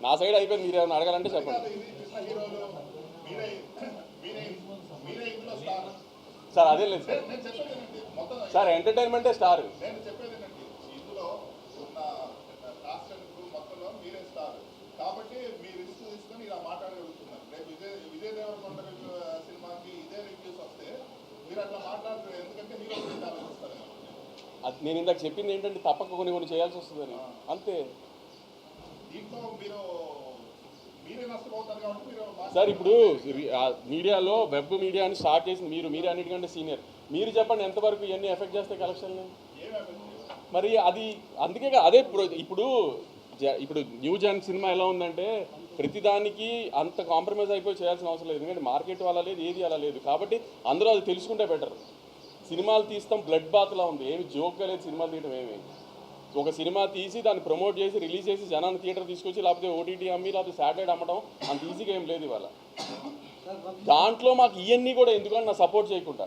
నా సైడ్ అయిపోయింది. మీరు ఏమైనా అడగాలంటే చెప్పండి. సార్ అదే లేదు సార్. సార్ ఎంటర్టైన్మెంటే స్టార్ నేను ఇందులో ఉన్న మొత్తంలో మీరే స్టార్ కాబట్టి రిస్క్ తీసుకొని ఇలా మాట్లాడగలుగుతున్నారు సినిమాకి ఇదే రివ్యూస్ వస్తే మీరు అట్లా ఎందుకంటే అది నేను ఇందాక చెప్పింది ఏంటంటే తప్పక కొన్ని కొన్ని చేయాల్సి వస్తుందని. అంతే. దీంట్లో మీరు మీరే నష్టపోతారు కాబట్టి మీరు మాట్లాడారు. సార్ ఇప్పుడు మీడియాలో వెబ్ మీడియాని స్టార్ట్ చేసింది మీరు మీరే అన్నిటికంటే సీనియర్. మీరు చెప్పండి ఎంతవరకు ఇవన్నీ ఎఫెక్ట్ చేస్తాయి కలెక్షన్ని. మరి అది అందుకే అదే ఇప్పుడు ఇప్పుడు న్యూ జన్ సినిమా ఎలా ఉందంటే ప్రతిదానికి అంత కాంప్రమైజ్ అయిపోయి చేయాల్సిన అవసరం లేదు. ఎందుకంటే మార్కెట్ అలా లేదు ఏది అలా లేదు. కాబట్టి అందరూ అది తెలుసుకుంటే బెటర్. సినిమాలు తీస్తాం బ్లడ్ బాత్లా ఉంది. ఏమి జోక్గా లేదు సినిమాలు తీయడం ఏమి. ఒక సినిమా తీసి దాన్ని ప్రమోట్ చేసి రిలీజ్ చేసి జనాన్ని థియేటర్ తీసుకొచ్చి లేకపోతే ఓటీటీ అమ్మి లేకపోతే శాటిలైట్ అమ్మడం అంత ఈజీగా ఏం లేదు ఇవాళ. దాంట్లో మాకు ఇవన్నీ కూడా ఎందుకంటే నా సపోర్ట్ చేయకుండా.